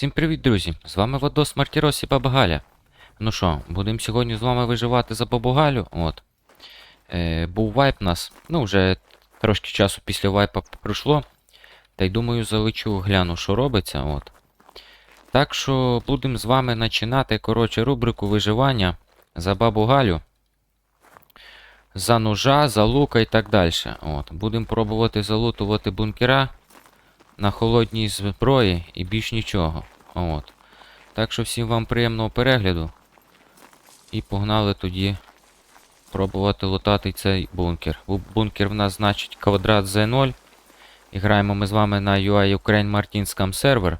Всім привіт, друзі! З вами Вадос Мартірос і Баба Галя. Ну що, будемо сьогодні з вами виживати за Бабу Галю. От. Е, був вайп нас. Ну, вже трошки часу після вайпа пройшло. Та й думаю, залечу, гляну, що робиться. От. Так що будемо з вами починати, коротше, рубрику виживання за Бабу Галю. За ножа, за лука і так далі. От. Будемо пробувати залутувати бункера на холодній зброї і більш нічого. От. Так що всім вам приємного перегляду. І погнали тоді пробувати лутати цей бункер. Бункер в нас значить квадрат Z0. І граємо ми з вами на UI Ukraine Martinscam сервер.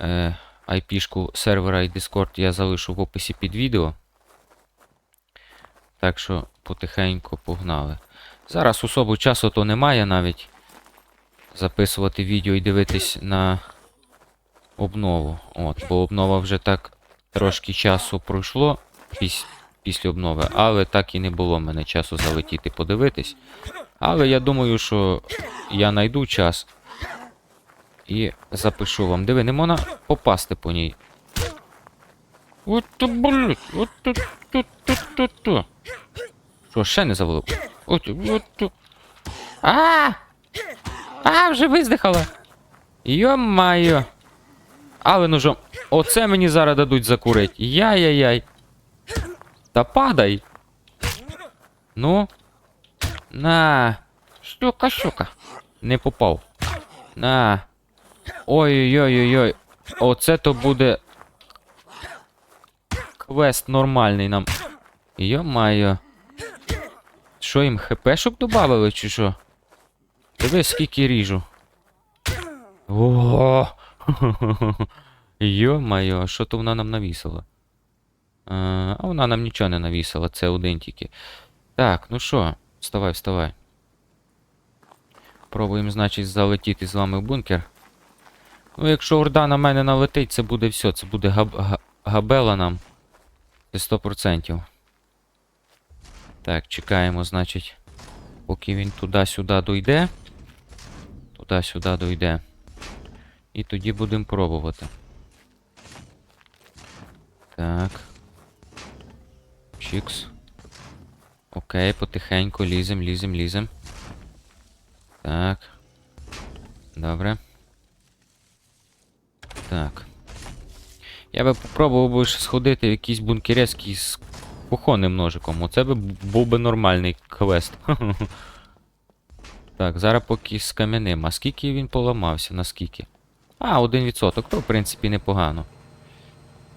Е, IP-шку сервера і Discord я залишу в описі під відео. Так що потихеньку погнали. Зараз особо часу то немає навіть записувати відео і дивитись на обнову. От, бо обнова вже так трошки часу пройшло піс, після обнови, але так і не було в мене часу залетіти подивитись. Але я думаю, що я знайду час і запишу вам. Диви, не можна попасти по ній. От то болить, от то то то то то. Що, ще не завалив? От, от то. А! А, вже виздихала. Йо-майо. Але ножом. Оце мені зараз дадуть закурить. Яй-яй-яй. Та падай. Ну. На. Щука, щука. Не попав. На. Ой-ой-ой-ой. Оце то буде. Квест нормальний нам. Йо-майо. Що їм хпшок додавали, чи що? Диви, скільки ріжу. О! Йо-майо, що то вона нам навісила? А, а вона нам нічого не навісила, це один тільки. Так, ну що, вставай, вставай. Пробуємо, значить, залетіти з вами в бункер. Ну, якщо орда на мене налетить, це буде все, це буде габ га- габела нам. Це 100%. Так, чекаємо, значить, поки він туди-сюди дойде. Туди-сюди дойде. І тоді будемо пробувати. Так. Чікс. Окей, потихеньку лізем, лізем, лізем. Так. Добре. Так. Я би попробував би сходити в якийсь бункерецький з кухонним ножиком. Оце би був би нормальний квест. Так, зараз поки з кам'яним. А скільки він поламався? Наскільки? А, 1%, то в принципі непогано.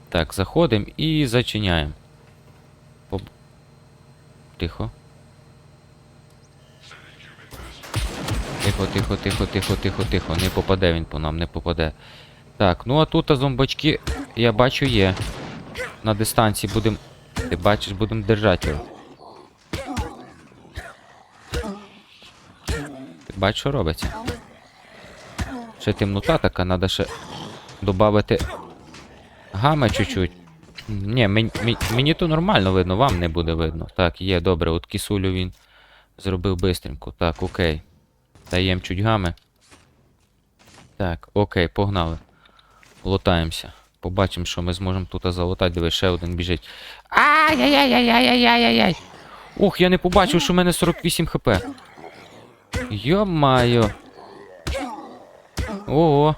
Так, заходимо і зачиняємо. Поб... Тихо. Тихо, тихо, тихо, тихо, тихо, тихо. Не попаде він по нам, не попаде. Так, ну а тут а зомбачки, я бачу, є. На дистанції будемо. Ти бачиш, будемо держати його. Бачиш, що робиться? Ще темнота така, треба ще додати гами чуть-чуть. Ні, мені, мені то нормально видно, вам не буде видно. Так, є, добре, от кисулю він зробив бистренько. Так, окей. Даємо чуть гами. Так, окей, погнали. Лотаємося. Побачимо, що ми зможемо тут залутати. Диви, ще один біжить. Ай-яй-яй-яй-яй-яй-яй-яй. Ух, я не побачив, що в мене 48 хп. Йо-майо. Ого.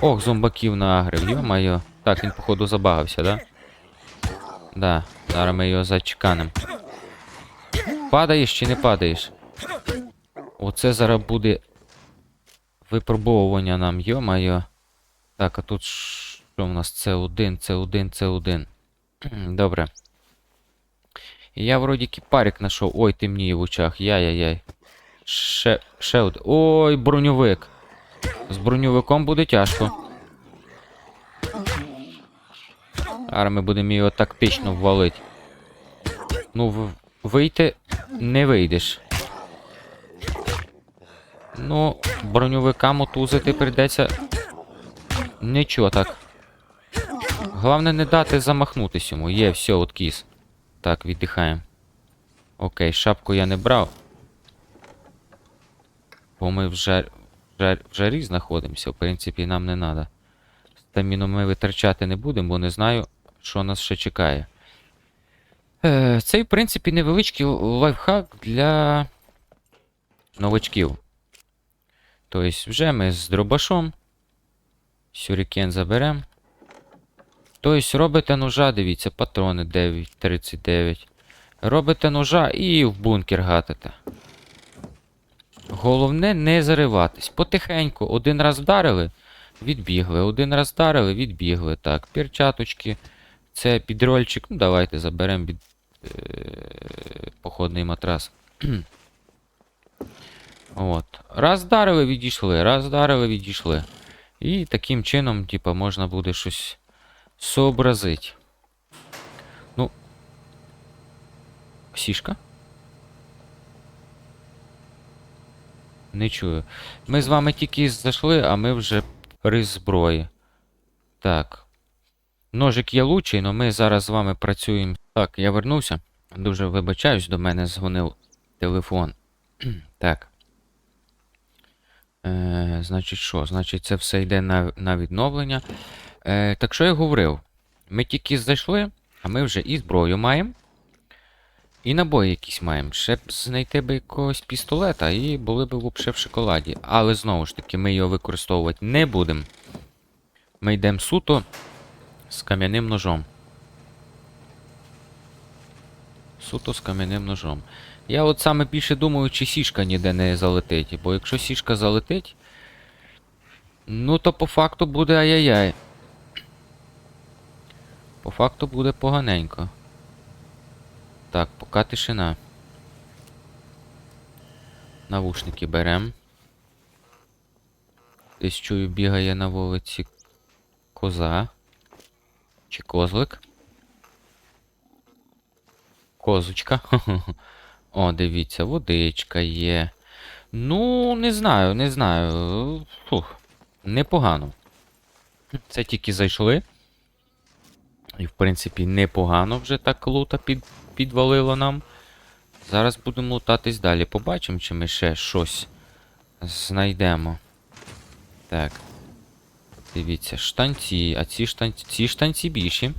Ох, зомбаків нагрив, йо-майо. Так, він, походу, забагався, да? Да, зараз ми його зачеканем. Падаєш чи не падаєш? Оце зараз буде випробовування нам, йо-майо. Так, а тут що в нас? Це один, це один, це один. Добре. Я вроді кіпарик знайшов. Ой, темніє в очах. Яй-яй-яй. Ще. Ой, броньовик. З броньовиком буде тяжко. Зараз ми будемо його тактично ввалити. Ну, вийти не вийдеш. Ну, броньовика мотузити прийдеться. Нічого так. Головне не дати замахнутись йому. Є, все, от кіс. Так, віддихаємо. Окей, шапку я не брав. Бо ми вже жар, в жарі знаходимося, в принципі, нам не треба. Стаміну ми витрачати не будемо, бо не знаю, що нас ще чекає. Е, цей, в принципі, невеличкий лайфхак для новачків. Тобто, вже ми з дробашом. Сюрікен заберемо. Тобто, робите ножа, дивіться, патрони 9,39. Робите ножа і в бункер гатите. Головне не зариватись. Потихеньку. Один раз вдарили, відбігли. Один раз вдарили, відбігли. Так, перчаточки. Це підрольчик. Ну, давайте заберемо від, е, походний матрас. От. Раз вдарили, відійшли, раз вдарили, відійшли. І таким чином, типа, можна буде щось сообразити. Ну. Сішка? Не чую. Ми з вами тільки зайшли, а ми вже при зброї. Так. Ножик є лучший, але ми зараз з вами працюємо. Так, я вернувся. Дуже вибачаюсь, до мене дзвонив телефон. так. Е, значить, що? Значить, це все йде на, на відновлення. Е, так що я говорив? Ми тільки зайшли, а ми вже і зброю маємо. І набої якісь маємо. Ще б знайти би якогось пістолета і були б взагалі в шоколаді. Але знову ж таки, ми його використовувати не будемо. Ми йдемо суто з кам'яним ножом. Суто з кам'яним ножом. Я от саме більше думаю, чи сішка ніде не залетить. Бо якщо сішка залетить, ну то по факту буде ай-яй-яй. По факту буде поганенько. Так, поки тишина. Навушники берем. Десь чую, бігає на вулиці коза. Чи козлик? Козочка. О, дивіться, водичка є. Ну, не знаю, не знаю. Фух, непогано. Це тільки зайшли. І, в принципі, непогано вже так лута під, підвалило нам. Зараз будемо лутатись далі. Побачимо, чи ми ще щось знайдемо. Так. Дивіться, штанці. А ці штанці, ці штанці більші.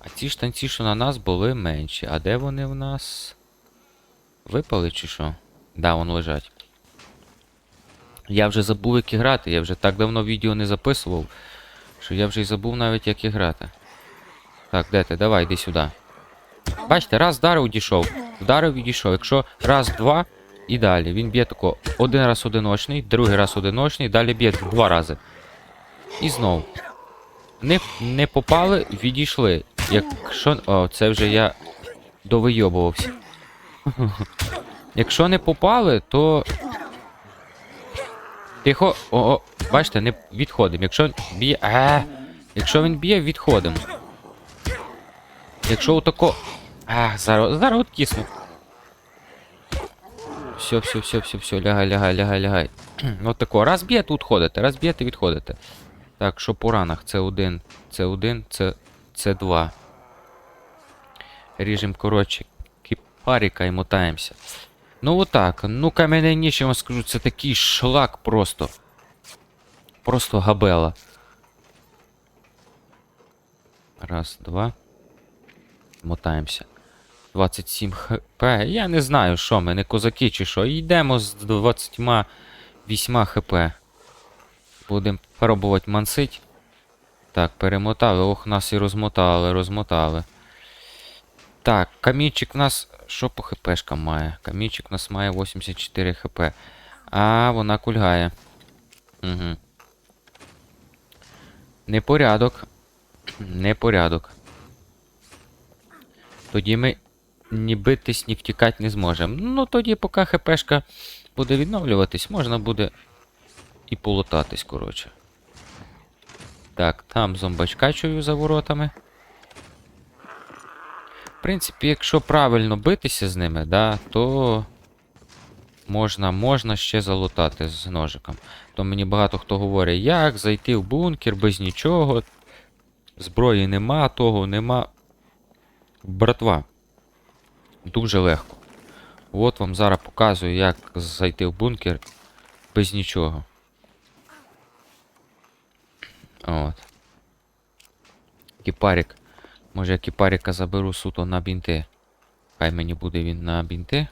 А ці штанці, що на нас були менші. А де вони в нас? Випали чи що? Да, вон лежать. Я вже забув, як і грати. Я вже так давно відео не записував, що я вже й забув навіть, як і грати. Так, де ти? Давай, йди сюди. Бачите, раз вдарив, відійшов. Вдарив, відійшов. Якщо раз, два і далі. Він б'є тако. Один раз одиночний, другий раз одиночний, далі б'є два рази. І знов. Не, не попали, відійшли. Якщо. О, це вже я довийобувався. Якщо не попали, то. Тихо. О, о, бачите, не відходимо. Якщо б'є. Якщо він б'є, відходимо. Якщо отако. А, зараз, зараз от кисну. Все, все, все, все, все, лягай, лягай, лягай, лягай. От тако. Раз б'є, тут ходите, раз б'єте, відходите. Так, що по ранах? Це один, це один, це. Це два. Ріжем, коротше, кипарика і мотаємося. Ну отак. Ну кам'яне ніж, я вам скажу, це такий шлак просто. Просто габела. Раз, два. Мотаємося. 27 хп. Я не знаю, що ми, не козаки чи що. Йдемо з 28 хп. Будемо пробувати мансить. Так, перемотали. Ох, нас і розмотали, розмотали. Так, камінчик в нас. Що по хпшкам має? Камінчик у нас має 84 хп. А, вона кульгає. Угу. Непорядок. Непорядок. Тоді ми ні битись, ні втікати не зможемо. Ну, тоді, поки хпшка буде відновлюватись, можна буде і полутатись, коротше. Так, там зомбачка чую за воротами. В принципі, якщо правильно битися з ними, да, то можна, можна ще залутати з ножиком. То мені багато хто говорить, як зайти в бункер без нічого. Зброї нема, того нема. Братва. Дуже легко. От вам зараз показую, як зайти в бункер без нічого. От. Кіпарик. Може я кіпарика заберу суто на бінти. Хай мені буде він на бінти.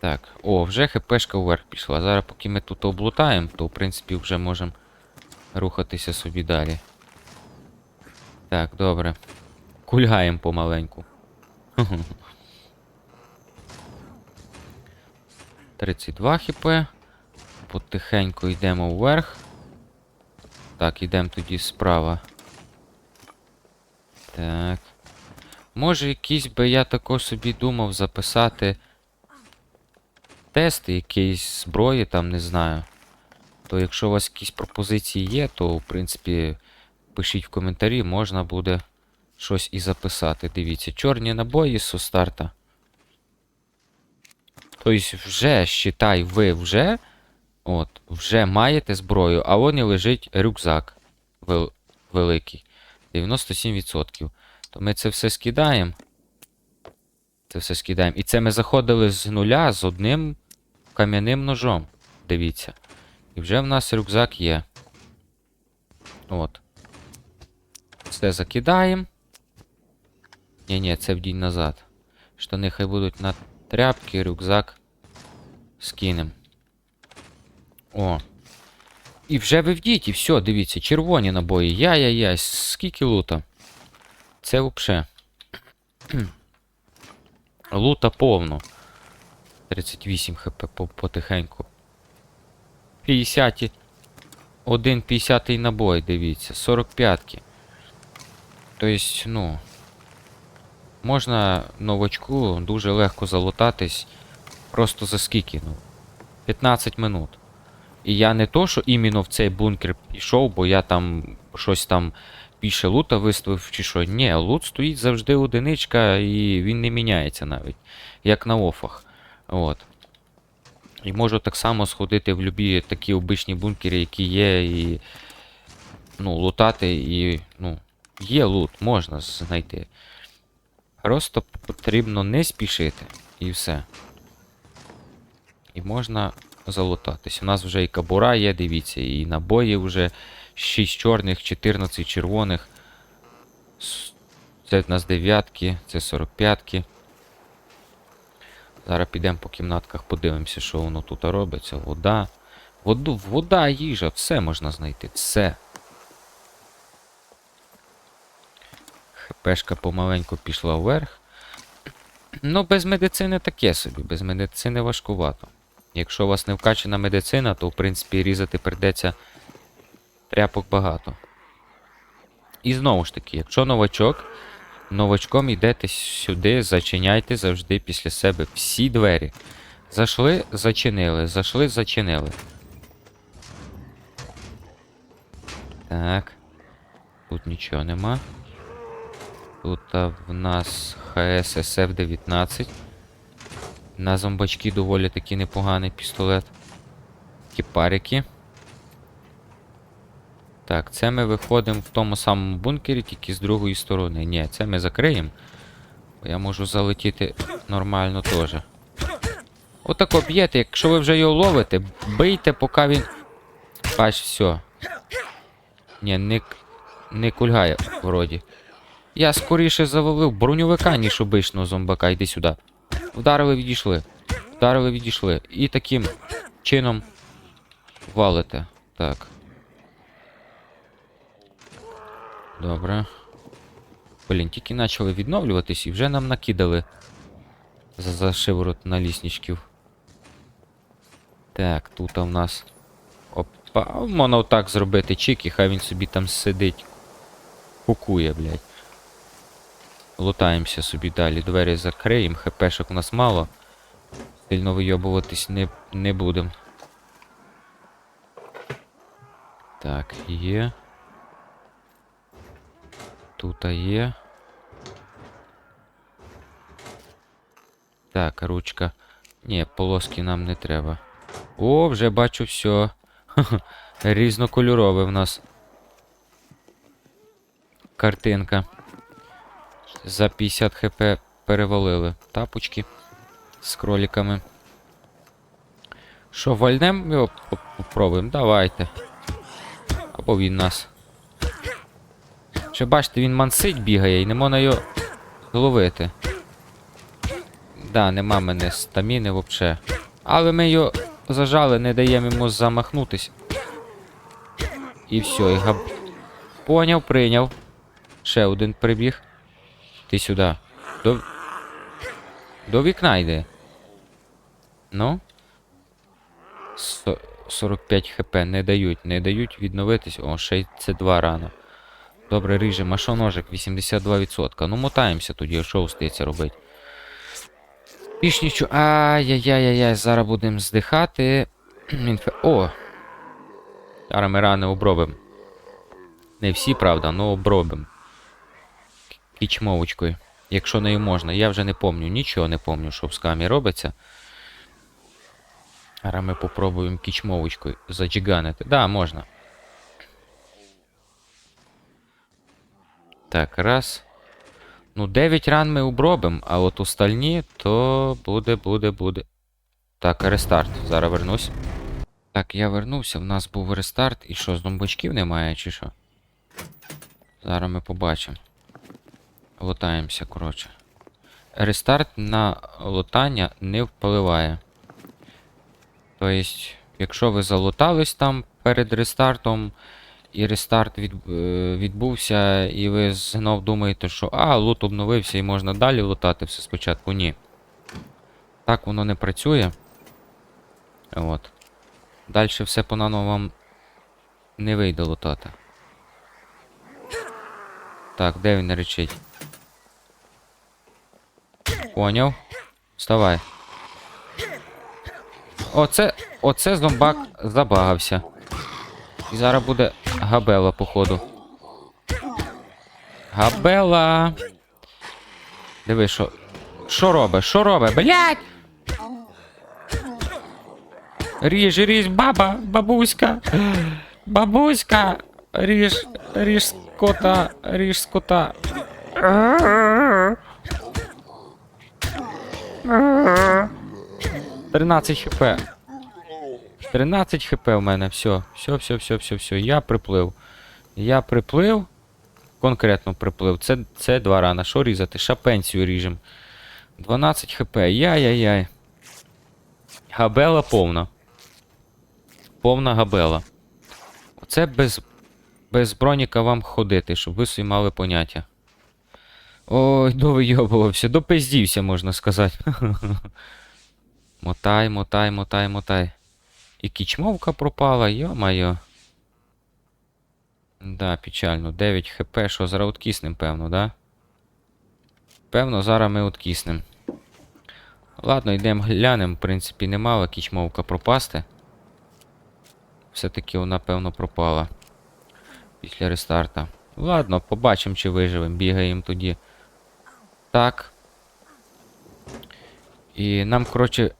Так, о, вже хпшка вверх пішла. Зараз поки ми тут облутаємо, то в принципі вже можемо рухатися собі далі. Так, добре. Кульгаємо помаленьку. 32 хп. Потихеньку йдемо вверх. Так, йдемо тоді справа. Так. Може, якийсь би я також собі думав записати тести якоїсь зброї, там не знаю. То якщо у вас якісь пропозиції є, то в принципі пишіть в коментарі, можна буде щось і записати. Дивіться, чорні набої з старта. Тобто вже, считай, ви вже. От, вже маєте зброю, а вон і лежить рюкзак вел- великий. 97%. То ми це все скидаємо. Це все скидаємо. І це ми заходили з нуля з одним кам'яним ножом. Дивіться. І вже в нас рюкзак є. От. Все закидаємо. Ні, ні, це вдінь назад. Штани хай будуть на тряпки, рюкзак скинем. О. І вже ви вдіть, і все, дивіться, червоні набої. Яй-яй-яй, скільки лута. Це вообще. Лута повно. 38 хп потихеньку. 50. Один 50 набой, дивіться. 45-ки. Тобто, ну. Можна новачку дуже легко залутатись. Просто за скільки, ну. 15 минут. І я не то, що іменно в цей бункер пішов, бо я там щось там більше лута виставив чи що. Ні, лут стоїть завжди одиничка і він не міняється навіть. Як на офах. От. І можу так само сходити в любі такі обичні бункери, які є, і. Ну, лутати і. Ну, є лут, можна знайти. Просто потрібно не спішити. І все. І можна залутатись. У нас вже і кабура є, дивіться, і набої вже 6 чорних, 14 червоних. Це в нас дев'ятки, це 45-ки. Зараз підемо по кімнатках, подивимося, що воно тут робиться. Вода. Воду, вода, їжа, все можна знайти. Все. ХПшка помаленьку пішла вверх. Ну, без медицини таке собі, без медицини важкувато. Якщо у вас не вкачана медицина, то в принципі різати прийдеться тряпок багато. І знову ж таки, якщо новачок, новачком йдете сюди, зачиняйте завжди після себе всі двері. Зайшли, зачинили, зайшли, зачинили. Так. Тут нічого нема. Тут в нас ХС СФ-19. На зомбачки доволі таки непоганий пістолет. Кіпарики. Так, це ми виходимо в тому самому бункері, тільки з другої сторони. Ні, це ми закриємо. Я можу залетіти нормально теж. Отако б'єте, якщо ви вже його ловите, бийте, поки він. Бач, все. Ні, не, не кульгає, вроді. Я скоріше завалив броньовика, ніж обичного зомбака. Йди сюди. Вдарили, відійшли. Вдарили, відійшли. І таким чином валите. Так. Добре. Блін, тільки почали відновлюватись і вже нам накидали за, за шиворот на лісничків. Так, тут у нас. Опа, можна отак зробити чик, і хай він собі там сидить. Кукує, блядь. Лутаємося собі далі. Двері закриємо, хпшок у нас мало. Сильно вийобуватись не, не будемо. Так, є. Тут є. Так, ручка. Ні, полоски нам не треба. О, вже бачу все. Різнокольорове в нас. Картинка. За 50 хп перевалили. Тапочки з кроликами. Що, вальнем його поп- попробуємо? Давайте. О, він нас. Ще бачите, він мансить бігає і не можна його зловити. Да, нема мене стаміни взагалі. Але ми його зажали, не даємо йому замахнутись. І все, і габ. Поняв, прийняв. Ще один прибіг. Ти сюди. До... До вікна йди. Ну. Со- 45 хп не дають, не дають відновитись. О, ще й це два рано. Добре, ріжемо. А що ножик? 82%. Ну, мотаємося тоді, що встається робити. Більш нічого. Ай-яй-яй-яй, зараз будемо здихати. Інфе... О! Зараз ми рани обробимо. Не всі, правда, але обробимо. Кічмовочкою. Якщо нею можна. Я вже не помню, нічого не помню, що в скамі робиться. Зараз ми попробуємо кічмовочкою заджиганити. Да, можна. Так, раз. Ну, 9 ран ми обробимо, а от остальні, то буде, буде, буде. Так, рестарт. Зараз вернусь. Так, я вернувся, в нас був рестарт. І що, з зомбачків немає, чи що? Зараз ми побачимо. Лутаємося, коротше. Рестарт на лутання не впливає. Тобто, якщо ви залутались там перед рестартом, і рестарт від, е, відбувся, і ви знов думаєте, що а, лут обновився і можна далі лутати все спочатку. Ні. Так воно не працює. От. Далі все понаново вам не вийде лутати. Так, де він речить? Поняв. Вставай. Оце, оце зомбак забагався. І зараз буде габела, походу. Габела. Диви, що. Що робить? Що робить? Блять! Ріж, ріж, баба, бабуська. Бабуська. Ріж, ріж скота, ріж скота. 13 хп. 13 хп у мене, все. Все, все, все, все, все. Я приплив. Я приплив. Конкретно приплив. Це, це два рана. Що різати? Шапенцію ріжем. 12 хп. Яй-яй-яй. Габела повна. Повна габела. Оце без, без броніка вам ходити, щоб ви собі мали поняття. Ой, довийобувався, допиздівся, можна сказати. Мотай, мотай, мотай, мотай. І кічмовка пропала, йо-майо. Да, печально. 9 хп, що зараз откиснем, певно, да? Певно, зараз ми откиснем. Ладно, йдемо глянемо. В принципі, не мала кічмовка пропасти. Все-таки вона, певно, пропала. Після рестарта. Ладно, побачимо, чи виживемо. Бігаємо тоді. Так. І нам, коротше,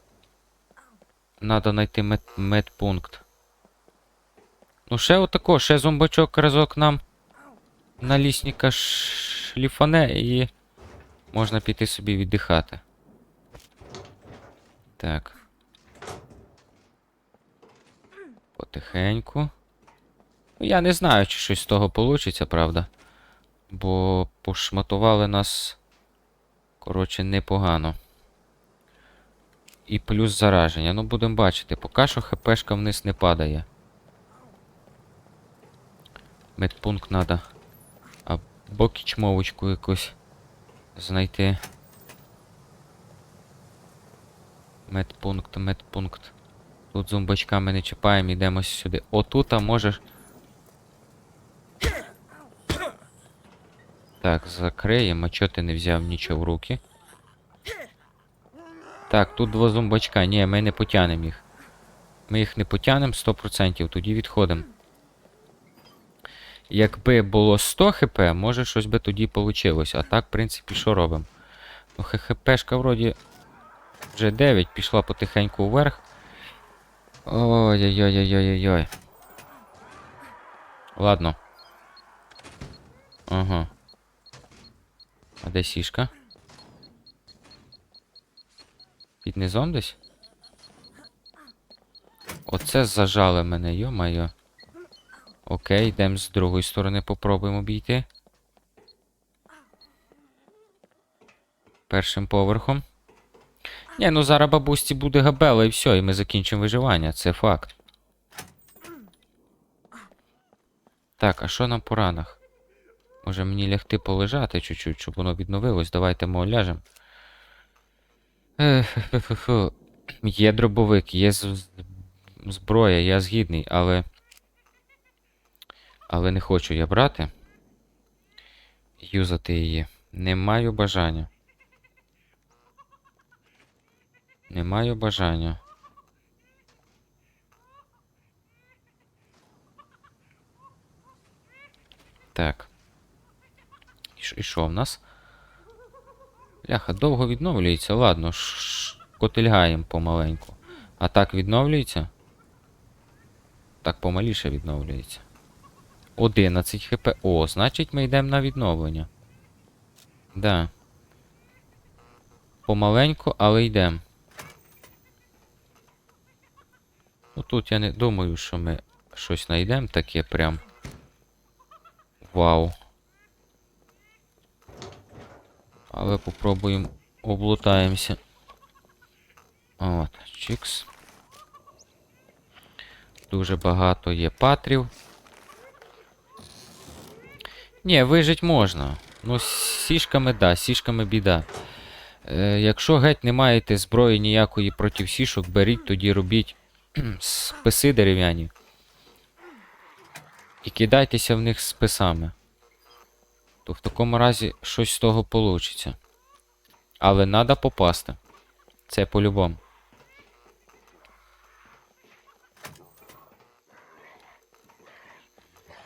Надо знайти мед, медпункт. Ну, ще отако, ще зомбачок разок нам на лісника шліфане і можна піти собі віддихати. Так. Потихеньку. Ну, я не знаю, чи щось з того вийде, правда. Бо пошматували нас. Коротше, непогано. І плюс зараження. Ну, будемо бачити. Поки що хпшка вниз не падає. Медпункт треба. Або кічмовочку якусь знайти. Медпункт, медпункт. Тут зомбачками не чіпаємо, йдемо сюди. Отут, а можеш. Так, закриємо. Чого ти не взяв нічого в руки? Так, тут два зомбачка. Ні, ми не потягнемо їх. Ми їх не потягнемо 100%, тоді відходимо. Якби було 100 хп, може щось би тоді вийшло. А так, в принципі, що робимо? Ну, хпшка вроді вже 9, пішла потихеньку вверх. Ой-ой-ой-ой-ой-ой. Ладно. Ага. А де сішка? Під низом десь? Оце зажали мене, йо-майо. Окей, йдемо з другої сторони, попробуємо обійти. Першим поверхом. Ні, ну зараз бабусці буде габела і все, і ми закінчимо виживання, це факт. Так, а що нам по ранах? Може мені лягти полежати чуть-чуть, щоб воно відновилось. Давайте ми ляжемо. Є дробовик, є зброя, я згідний, але. Але не хочу я брати. Юзати її. Не маю бажання. Не маю бажання. Так. І що в нас? Бляха, довго відновлюється. Ладно, котельгаємо помаленьку. А так відновлюється? Так помаліше відновлюється. 11 хп. О, значить ми йдемо на відновлення. Да. Помаленьку, але йдемо. Ну тут я не думаю, що ми щось знайдемо таке прям. Вау. Але попробуємо облутаємося. От, чікс. Дуже багато є патрів. Ні, вижить можна. Ну, з сішками, да, сішками біда. Е, якщо геть не маєте зброї ніякої проти сішок, беріть, тоді робіть списи дерев'яні. І кидайтеся в них списами. То в такому разі щось з того получиться. Але треба попасти. Це по-любому.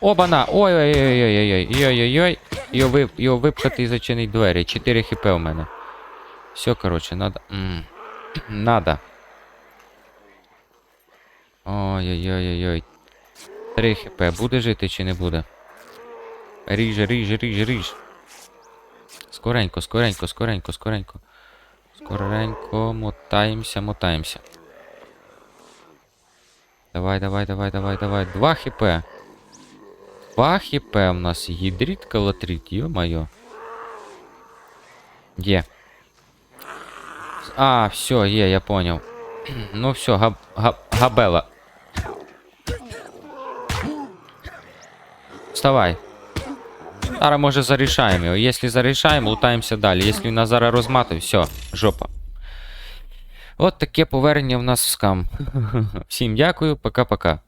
Обана! Ой-ой-ой-ой-ой-ой. Йой-ой-ой. Його. Його випхати і зачинить двері. 4 хп у мене. Все, коротше, надо. Надо. Ой-ой-ой-ой-ой. 3 хп. Буде жити чи не буде? Ріж, ріж, ріж, ріж. Скоренько, скоренько, скоренько, скоренько. Скоренько, мотаємося, мотаємося. Давай, давай, давай, давай, давай. 2 хп. 2 хп у нас гідрит калатрит, ё-моё. Є. А, все, є, я понял. ну все, габ, габ, габела. Вставай. Зараз може зарішаємо його. Якщо зарішаємо, лутаємося далі. Якщо нас зараз розматує, все, жопа. От таке повернення в нас в скам. Всім дякую, пока-пока.